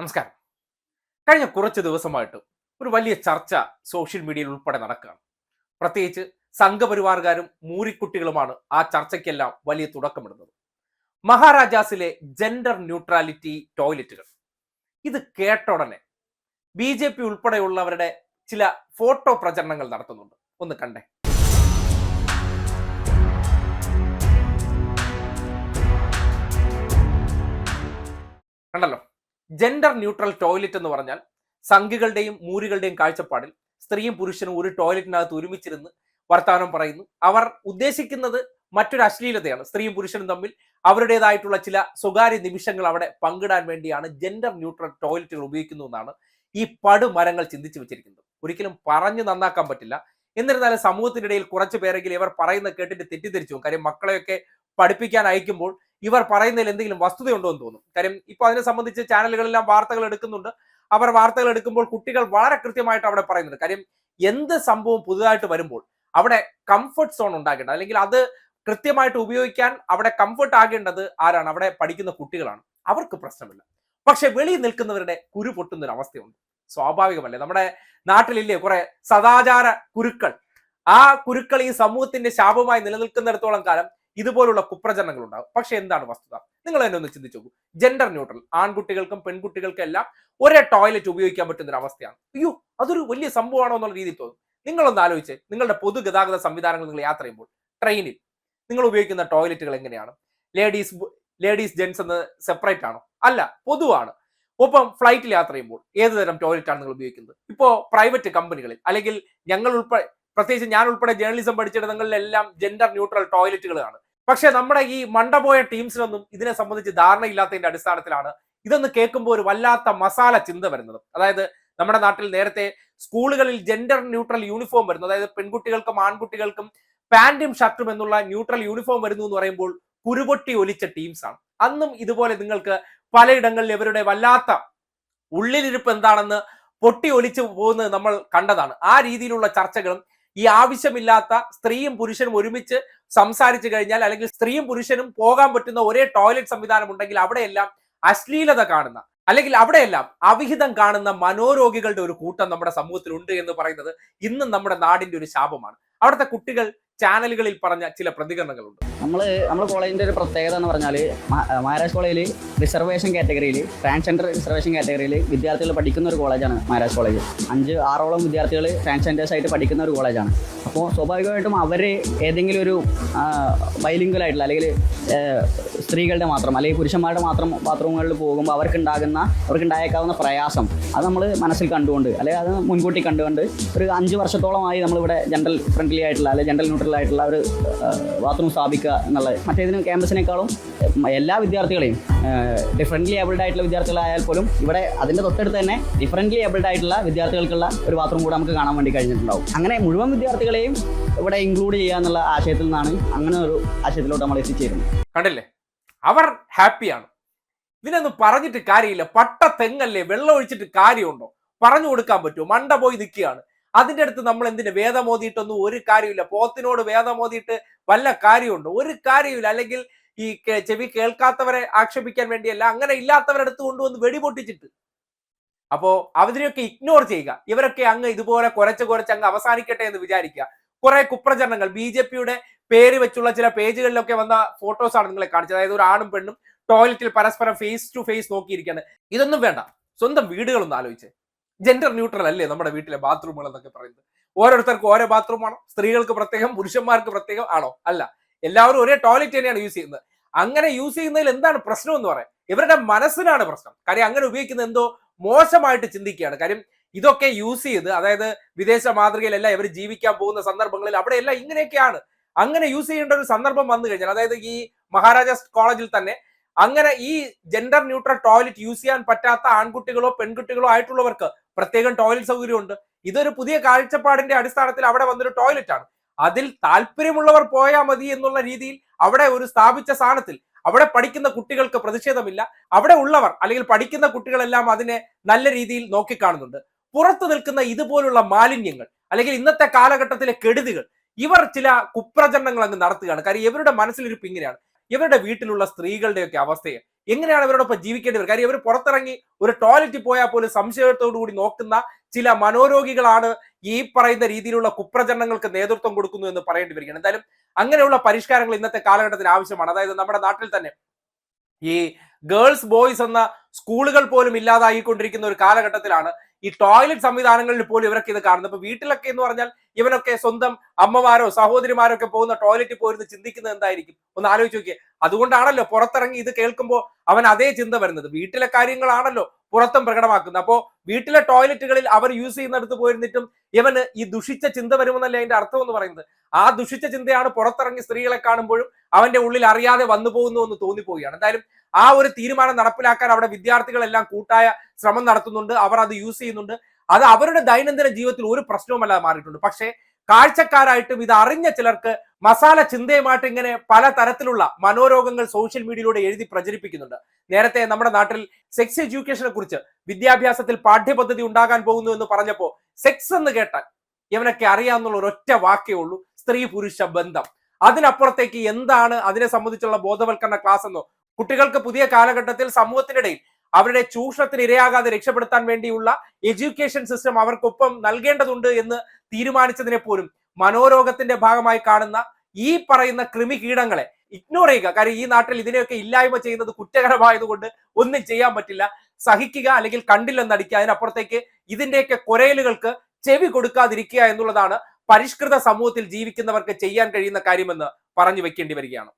നമസ്കാരം. കഴിഞ്ഞ കുറച്ച് ദിവസമായിട്ട് ഒരു വലിയ ചർച്ച സോഷ്യൽ മീഡിയയിൽ ഉൾപ്പെടെ നടക്കുകയാണ്. പ്രത്യേകിച്ച് സംഘപരിവാറുകാരും മൂരിക്കുട്ടികളുമാണ് ആ ചർച്ചയ്ക്കെല്ലാം വലിയ തുടക്കമിടുന്നത്. മഹാരാജാസിലെ ജെൻഡർ ന്യൂട്രാലിറ്റി ടോയ്ലറ്റുകൾ ഇത് കേട്ട ഉടനെ ബി ജെ പി ഉൾപ്പെടെയുള്ളവരുടെ ചില ഫോട്ടോ പ്രചരണങ്ങൾ നടത്തുന്നുണ്ട്. ഒന്ന് കണ്ടേ. കണ്ടല്ലോ? ജെൻഡർ ന്യൂട്രൽ ടോയ്ലറ്റ് എന്ന് പറഞ്ഞാൽ സംഘികളുടെയും മൂരികളുടെയും കാഴ്ചപ്പാടിൽ സ്ത്രീയും പുരുഷനും ഒരു ടോയ്ലറ്റിനകത്ത് ഒരുമിച്ചിരുന്ന് വർത്തമാനം പറയുന്നു. അവർ ഉദ്ദേശിക്കുന്നത് മറ്റൊരു അശ്ലീലതയാണ്. സ്ത്രീയും പുരുഷനും തമ്മിൽ അവരുടേതായിട്ടുള്ള ചില സ്വകാര്യ നിമിഷങ്ങൾ അവിടെ പങ്കിടാൻ വേണ്ടിയാണ് ജെൻഡർ ന്യൂട്രൽ ടോയ്ലറ്റുകൾ ഉപയോഗിക്കുന്നു എന്നാണ് ഈ പടുമരങ്ങൾ ചിന്തിച്ചു വെച്ചിരിക്കുന്നത്. ഒരിക്കലും പറഞ്ഞു നന്നാക്കാൻ പറ്റില്ല. എന്നിരുന്നാലും സമൂഹത്തിനിടയിൽ കുറച്ച് പേരെങ്കിലും ഇവർ പറയുന്ന കേട്ടിട്ട് തെറ്റിദ്ധരിച്ചു. കാര്യം മക്കളെയൊക്കെ പഠിപ്പിക്കാൻ അയക്കുമ്പോൾ ഇവർ പറയുന്നതിൽ എന്തെങ്കിലും വസ്തുതയുണ്ടോ എന്ന് തോന്നും. കാര്യം ഇപ്പൊ അതിനെ സംബന്ധിച്ച് ചാനലുകളെല്ലാം വാർത്തകൾ എടുക്കുന്നുണ്ട്. അവർ വാർത്തകൾ എടുക്കുമ്പോൾ കുട്ടികൾ വളരെ കൃത്യമായിട്ട് അവിടെ പറയുന്നുണ്ട്. കാര്യം എന്ത് സംഭവം പുതുതായിട്ട് വരുമ്പോൾ അവിടെ കംഫർട്ട് സോൺ ഉണ്ടാക്കേണ്ടത് അല്ലെങ്കിൽ അത് കൃത്യമായിട്ട് ഉപയോഗിക്കാൻ അവിടെ കംഫർട്ട് ആകേണ്ടത് ആരാണ്? അവിടെ പഠിക്കുന്ന കുട്ടികളാണ്. അവർക്ക് പ്രശ്നമില്ല. പക്ഷെ വെളിയിൽ നിൽക്കുന്നവരുടെ കുരു പൊട്ടുന്ന ഒരു അവസ്ഥയുണ്ട്. സ്വാഭാവികമല്ലേ? നമ്മുടെ നാട്ടിലില്ലേ കുറെ സദാചാര കുരുക്കൾ. ആ കുരുക്കൾ ഈ സമൂഹത്തിന്റെ ശാപമായി നിലനിൽക്കുന്നിടത്തോളം കാലം ഇതുപോലുള്ള കുപ്രചരണങ്ങൾ ഉണ്ടാകും പക്ഷെ എന്താണ് വസ്തുത? നിങ്ങൾ തന്നെ ഒന്ന് ചിന്തിച്ചു നോക്കൂ. ജെൻഡർ ന്യൂട്രൽ ആൺകുട്ടികൾക്കും പെൺകുട്ടികൾക്കും എല്ലാം ഒരേ ടോയ്ലറ്റ് ഉപയോഗിക്കാൻ പറ്റുന്ന ഒരു അവസ്ഥയാണ്. അയ്യോ അതൊരു വലിയ സംഭവമാണോ എന്നുള്ള രീതിയിൽ തോന്നും. നിങ്ങളൊന്ന് ആലോചിച്ച് നിങ്ങളുടെ പൊതുഗതാഗത സംവിധാനങ്ങൾ നിങ്ങൾ യാത്ര ചെയ്യുമ്പോൾ ട്രെയിനിൽ നിങ്ങൾ ഉപയോഗിക്കുന്ന ടോയ്ലറ്റുകൾ എങ്ങനെയാണ്? ലേഡീസ് ലേഡീസ് ജെൻസ് എന്ന് സെപ്പറേറ്റ് ആണോ? അല്ല പൊതുവാണ്. ഒപ്പം ഫ്ലൈറ്റിൽ യാത്ര ചെയ്യുമ്പോൾ ഏത് തരം ടോയ്ലറ്റ് ആണ് നിങ്ങൾ ഉപയോഗിക്കുന്നത്? ഇപ്പോൾ പ്രൈവറ്റ് കമ്പനികളിൽ അല്ലെങ്കിൽ ഞങ്ങൾ ഉൾപ്പെടെ പ്രത്യേകിച്ച് ഞാൻ ഉൾപ്പെടെ ജേർണലിസം പഠിച്ചിടങ്ങളിലെല്ലാം ജെൻഡർ ന്യൂട്രൽ ടോയ്ലറ്റുകളാണ് പക്ഷേ നമ്മുടെ ഈ മണ്ടപോയ ടീംസിനൊന്നും ഇതിനെ സംബന്ധിച്ച് ധാരണയില്ലാത്തതിന്റെ അടിസ്ഥാനത്തിലാണ് ഇതൊന്ന് കേൾക്കുമ്പോൾ ഒരു വല്ലാത്ത മസാല ചിന്ത വരുന്നത്. അതായത് നമ്മുടെ നാട്ടിൽ നേരത്തെ സ്കൂളുകളിൽ ജെൻഡർ ന്യൂട്രൽ യൂണിഫോം വരുന്നു. അതായത് പെൺകുട്ടികൾക്കും ആൺകുട്ടികൾക്കും പാന്റും ഷർട്ടും എന്നുള്ള ന്യൂട്രൽ യൂണിഫോം വരുന്നു എന്ന് പറയുമ്പോൾ കുരുപൊട്ടി ഒലിച്ച ടീംസാണ് അന്നും ഇതുപോലെ നിങ്ങൾക്ക് പലയിടങ്ങളിൽ ഇവരുടെ വല്ലാത്ത ഉള്ളിലിരിപ്പ് എന്താണെന്ന് പൊട്ടി ഒലിച്ചു പോകുന്നത് നമ്മൾ കണ്ടതാണ്. ആ രീതിയിലുള്ള ചർച്ചകളും ഈ ആവശ്യമില്ലാത്ത സ്ത്രീയും പുരുഷനും ഒരുമിച്ച് സംസാരിച്ചു കഴിഞ്ഞാൽ അല്ലെങ്കിൽ സ്ത്രീയും പുരുഷനും പോകാൻ പറ്റുന്ന ഒരേ ടോയ്ലറ്റ് സംവിധാനം ഉണ്ടെങ്കിൽ അവിടെയെല്ലാം അശ്ലീലത കാണുന്ന അല്ലെങ്കിൽ അവിടെയെല്ലാം അവിഹിതം കാണുന്ന മനോരോഗികളുടെ ഒരു കൂട്ടം നമ്മുടെ സമൂഹത്തിൽ ഉണ്ട് എന്ന് പറയുന്നത് ഇന്നും നമ്മുടെ നാടിന്റെ ഒരു ശാപമാണ്. അവിടുത്തെ കുട്ടികൾ ചാനലുകളിൽ പറഞ്ഞ ചില പ്രതികരണങ്ങളുണ്ട്. നമ്മൾ നമ്മൾ കോളേജിന്റെ ഒരു പ്രത്യേകത എന്ന് പറഞ്ഞാൽ മഹാരാജ് കോളേജിൽ റിസർവേഷൻ കാറ്റഗറിയിൽ ട്രാൻസ്ജെൻഡർ റിസർവേഷൻ കാറ്റഗറിയിൽ വിദ്യാർത്ഥികൾ പഠിക്കുന്ന ഒരു കോളേജാണ് മഹാരാജ് കോളേജ്. അഞ്ച് ആറോളം വിദ്യാർത്ഥികൾ ട്രാൻസ്ജെൻഡേഴ്സ് ആയിട്ട് പഠിക്കുന്ന ഒരു കോളേജാണ്. അപ്പോൾ സ്വാഭാവികമായിട്ടും അവർ ഏതെങ്കിലും ഒരു ബൈലിംഗലായിട്ടുള്ള അല്ലെങ്കിൽ സ്ത്രീകളുടെ മാത്രം അല്ലെങ്കിൽ പുരുഷന്മാരുടെ മാത്രം ബാത്റൂമുകളിൽ പോകുമ്പോൾ അവർക്കുണ്ടാകുന്ന അവർക്കുണ്ടായേക്കാവുന്ന പ്രയാസം. അത് നമ്മൾ മനസ്സിൽ കണ്ടുകൊണ്ട് അല്ലെങ്കിൽ അത് മുൻകൂട്ടി കണ്ടുകൊണ്ട് ഒരു അഞ്ച് വർഷത്തോളമായി നമ്മളിവിടെ ജനറൽ ഫ്രണ്ട്ലി ആയിട്ടുള്ള അല്ലെങ്കിൽ ജനറൽ ന്യൂട്രൽ ആയിട്ടുള്ള ഒരു ബാത്റൂം സ്ഥാപിക്കുക എന്നുള്ളത് മറ്റേതിന് ക്യാമ്പസിനേക്കാളും എല്ലാ വിദ്യാർത്ഥികളെയും ഡിഫറന്റ്ലി ഏബിൾഡ് ആയിട്ടുള്ള വിദ്യാർത്ഥികളായാൽ പോലും ഇവിടെ അതിന്റെ തൊട്ടടുത്ത് തന്നെ ഡിഫറന്റ്ലി ഏബിൾഡ് ആയിട്ടുള്ള വിദ്യാർത്ഥികൾക്കുള്ള ഒരു ബാത്റൂം കൂടെ നമുക്ക് കാണാൻ വേണ്ടി കഴിഞ്ഞിട്ടുണ്ടാവും. അങ്ങനെ മുഴുവൻ വിദ്യാർത്ഥികളെയും ഇവിടെ ഇൻക്ലൂഡ് ചെയ്യുക എന്നുള്ള ആശയത്തിൽ നിന്നാണ് അങ്ങനെ ഒരു ആശയത്തിലോട്ട് നമ്മൾ എത്തിച്ചേരുന്നത്. കണ്ടില്ലേ? അവർ ഹാപ്പിയാണ് ഇതിനൊന്നും പറഞ്ഞിട്ട് കാര്യമില്ല. പട്ട തെങ്ങല്ലേ? വെള്ളം ഒഴിച്ചിട്ട് കാര്യമുണ്ടോ? പറഞ്ഞു കൊടുക്കാൻ പറ്റുമോ? മണ്ട പോയി നിൽക്കുകയാണ്. അതിന്റെ അടുത്ത് നമ്മൾ എന്തിന് വേദമോദിയിട്ടൊന്നും ഒരു കാര്യമില്ല പോത്തിനോട് വേദമോദിയിട്ട് വല്ല കാര്യമുണ്ടോ? ഒരു കാര്യമില്ല അല്ലെങ്കിൽ ഈ ചെവി കേൾക്കാത്തവരെ ആക്ഷേപിക്കാൻ വേണ്ടിയല്ല അങ്ങനെ ഇല്ലാത്തവരെ അടുത്ത് കൊണ്ടുവന്ന് വെടിപൊട്ടിച്ചിട്ട് അപ്പോ അവരെയൊക്കെ ഇഗ്നോർ ചെയ്യുക. ഇവരൊക്കെ അങ്ങ് ഇതുപോലെ കുറച്ച് കുറച്ച് അങ്ങ് അവസാനിക്കട്ടെ എന്ന് വിചാരിക്കുക. കുറെ കുപ്രചരണങ്ങൾ. ബി ജെ പിയുടെ പേര് വെച്ചുള്ള ചില പേജുകളിലൊക്കെ വന്ന ഫോട്ടോസ് ആണ് നിങ്ങളെ കാണിച്ചത്. അതായത് ഒരു ആണും പെണ്ണും ടോയ്ലറ്റിൽ പരസ്പരം ഫേസ് ടു ഫേസ് നോക്കിയിരിക്കുകയാണ്. ഇതൊന്നും വേണ്ട. സ്വന്തം വീടുകളൊന്നും ആലോചിച്ച്. ജെൻഡർ ന്യൂട്രൽ അല്ലേ നമ്മുടെ വീട്ടിലെ ബാത്റൂമുകൾ എന്നൊക്കെ പറയുന്നത്? ഓരോരുത്തർക്കും ഓരോ ബാത്റൂം ആണോ? സ്ത്രീകൾക്ക് പ്രത്യേകം പുരുഷന്മാർക്ക് പ്രത്യേകം ആണോ? അല്ല. എല്ലാവരും ഒരേ ടോയ്ലറ്റ് തന്നെയാണ് യൂസ് ചെയ്യുന്നത്. അങ്ങനെ യൂസ് ചെയ്യുന്നതിൽ എന്താണ് പ്രശ്നം എന്ന് പറയാം. ഇവരുടെ മനസ്സിനാണ് പ്രശ്നം. കാര്യം അങ്ങനെ ഉപയോഗിക്കുന്ന എന്തോ മോശമായിട്ട് ചിന്തിക്കുകയാണ്. കാര്യം ഇതൊക്കെ യൂസ് ചെയ്ത് അതായത് വിദേശ മാതൃകയിലെല്ലാം ഇവർ ജീവിക്കാൻ പോകുന്ന സന്ദർഭങ്ങളിൽ അവിടെയെല്ലാം ഇങ്ങനെയൊക്കെയാണ്. അങ്ങനെ യൂസ് ചെയ്യേണ്ട ഒരു സന്ദർഭം വന്നു കഴിഞ്ഞാൽ അതായത് ഈ മഹാരാജാസ് കോളേജിൽ തന്നെ അങ്ങനെ ഈ ജെൻഡർ ന്യൂട്രൽ ടോയ്ലറ്റ് യൂസ് ചെയ്യാൻ പറ്റാത്ത ആൺകുട്ടികളോ പെൺകുട്ടികളോ ആയിട്ടുള്ളവർക്ക് പ്രത്യേകം ടോയ്ലറ്റ് സൗകര്യമുണ്ട്. ഇതൊരു പുതിയ കാഴ്ചപ്പാടിന്റെ അടിസ്ഥാനത്തിൽ അവിടെ വന്നൊരു ടോയ്ലറ്റ് ആണ്. അതിൽ താല്പര്യമുള്ളവർ പോയാൽ മതി എന്നുള്ള രീതിയിൽ അവിടെ ഒരു സ്ഥാപിച്ച സ്ഥാനത്തിൽ അവിടെ പഠിക്കുന്ന കുട്ടികൾക്ക് പ്രതിഷേധമില്ല. അവിടെ ഉള്ളവർ അല്ലെങ്കിൽ പഠിക്കുന്ന കുട്ടികളെല്ലാം അതിനെ നല്ല രീതിയിൽ നോക്കിക്കാണുന്നുണ്ട്. പുറത്തു നിൽക്കുന്ന ഇതുപോലുള്ള മാലിന്യങ്ങൾ അല്ലെങ്കിൽ ഇന്നത്തെ കാലഘട്ടത്തിലെ കെടുതികൾ ഇവർ ചില കുപ്രചരണങ്ങൾ അങ്ങ് നടത്തുകയാണ്. കാര്യം ഇവരുടെ മനസ്സിലിരിപ്പ് ഇങ്ങനെയാണ് ഇവരുടെ വീട്ടിലുള്ള സ്ത്രീകളുടെയൊക്കെ അവസ്ഥയെ എങ്ങനെയാണ് ഇവരോടൊപ്പം ജീവിക്കേണ്ടി വരിക? കാര്യം ഇവർ പുറത്തിറങ്ങി ഒരു ടോയ്ലറ്റിൽ പോയാൽ പോലും സംശയത്തോടു കൂടി നോക്കുന്ന ചില മനോരോഗികളാണ് ഈ പറയുന്ന രീതിയിലുള്ള കുപ്രചരണങ്ങൾക്ക് നേതൃത്വം കൊടുക്കുന്നു എന്ന് പറയേണ്ടി വരികയാണ്. എന്തായാലും അങ്ങനെയുള്ള പരിഷ്കാരങ്ങൾ ഇന്നത്തെ കാലഘട്ടത്തിൽ ആവശ്യമാണ്. അതായത് നമ്മുടെ നാട്ടിൽ തന്നെ ഈ ഗേൾസ് ബോയ്സ് എന്ന സ്കൂളുകൾ പോലും ഇല്ലാതായിക്കൊണ്ടിരിക്കുന്ന ഒരു കാലഘട്ടത്തിലാണ് ഈ ടോയ്ലറ്റ് സംവിധാനങ്ങളിൽ പോലും ഇവരൊക്കെ ഇത് കാണുന്നത്. അപ്പൊ വീട്ടിലൊക്കെ എന്ന് പറഞ്ഞാൽ ഇവനൊക്കെ സ്വന്തം അമ്മമാരോ സഹോദരിമാരോ ഒക്കെ പോകുന്ന ടോയ്ലറ്റിൽ പോയിരുന്ന് ചിന്തിക്കുന്നത് എന്തായിരിക്കും? ഒന്ന് ആലോചിച്ച് നോക്കിയേ. അതുകൊണ്ടാണല്ലോ പുറത്തിറങ്ങി ഇത് കേൾക്കുമ്പോൾ അവൻ അതേ ചിന്ത വരുന്നത്. വീട്ടിലെ കാര്യങ്ങളാണല്ലോ പുറത്തും പ്രകടമാക്കുന്നത്. അപ്പോ വീട്ടിലെ ടോയ്ലറ്റുകളിൽ അവർ യൂസ് ചെയ്യുന്നിടത്ത് പോയിരുന്നിട്ടും ഇവന് ഈ ദുഷിച്ച ചിന്ത വരുമെന്നല്ലേ അതിന്റെ അർത്ഥം എന്ന് പറയുന്നത്. ആ ദുഷിച്ച ചിന്തയാണ് പുറത്തിറങ്ങി സ്ത്രീകളെ കാണുമ്പോഴും അവന്റെ ഉള്ളിൽ അറിയാതെ വന്നു പോകുന്നു എന്ന് തോന്നിപ്പോവുകയാണ്. എന്തായാലും ആ ഒരു തീരുമാനം നടപ്പിലാക്കാൻ അവിടെ വിദ്യാർത്ഥികളെല്ലാം കൂട്ടായ ശ്രമം നടത്തുന്നുണ്ട്. അവർ അത് യൂസ് ചെയ്യുന്നുണ്ട്. അത് അവരുടെ ദൈനംദിന ജീവിതത്തിൽ ഒരു പ്രശ്നവുമല്ലാതെ മാറിയിട്ടുണ്ട്. പക്ഷേ കാഴ്ചക്കാരായിട്ടും ഇത് അറിഞ്ഞ ചിലർക്ക് മസാല ചിന്തയുമായിട്ട് ഇങ്ങനെ പല തരത്തിലുള്ള മനോരോഗങ്ങൾ സോഷ്യൽ മീഡിയയിലൂടെ എഴുതി പ്രചരിപ്പിക്കുന്നുണ്ട്. നേരത്തെ നമ്മുടെ നാട്ടിൽ സെക്സ് എഡ്യൂക്കേഷനെ കുറിച്ച് വിദ്യാഭ്യാസത്തിൽ പാഠ്യപദ്ധതി ഉണ്ടാകാൻ പോകുന്നു എന്ന് പറഞ്ഞപ്പോൾ സെക്സ് എന്ന് കേട്ടാൽ ഇവനൊക്കെ അറിയാവുന്ന ഒരൊറ്റ വാക്കേ ഉള്ളൂ സ്ത്രീ പുരുഷ ബന്ധം. അതിനപ്പുറത്തേക്ക് എന്താണ് അതിനെ സംബന്ധിച്ചുള്ള ബോധവൽക്കരണ ക്ലാസ് എന്നോ കുട്ടികൾക്ക് പുതിയ കാലഘട്ടത്തിൽ സമൂഹത്തിനിടയിൽ അവരുടെ ചൂഷണത്തിന് ഇരയാകാതെ രക്ഷപ്പെടുത്താൻ വേണ്ടിയുള്ള എഡ്യൂക്കേഷൻ സിസ്റ്റം അവർക്കൊപ്പം നൽകേണ്ടതുണ്ട് എന്ന് തീരുമാനിച്ചതിനെ പോലും മനോരോഗത്തിന്റെ ഭാഗമായി കാണുന്ന ഈ പറയുന്ന കൃമി കീടങ്ങളെ ഇഗ്നോർ ചെയ്യുക. കാര്യം ഈ നാട്ടിൽ ഇതിനെയൊക്കെ ഇല്ലായ്മ ചെയ്യുന്നത് കുറ്റകരമായതുകൊണ്ട് ഒന്നും ചെയ്യാൻ പറ്റില്ല. സഹിക്കുക അല്ലെങ്കിൽ കണ്ടില്ലെന്നടിക്കുക അതിനപ്പുറത്തേക്ക് ഇതിന്റെയൊക്കെ കൊരയലുകൾക്ക് ചെവി കൊടുക്കാതിരിക്കുക എന്നുള്ളതാണ് പരിഷ്കൃത സമൂഹത്തിൽ ജീവിക്കുന്നവർക്ക് ചെയ്യാൻ കഴിയുന്ന കാര്യമെന്ന് പറഞ്ഞു വെക്കേണ്ടി വരികയാണ്.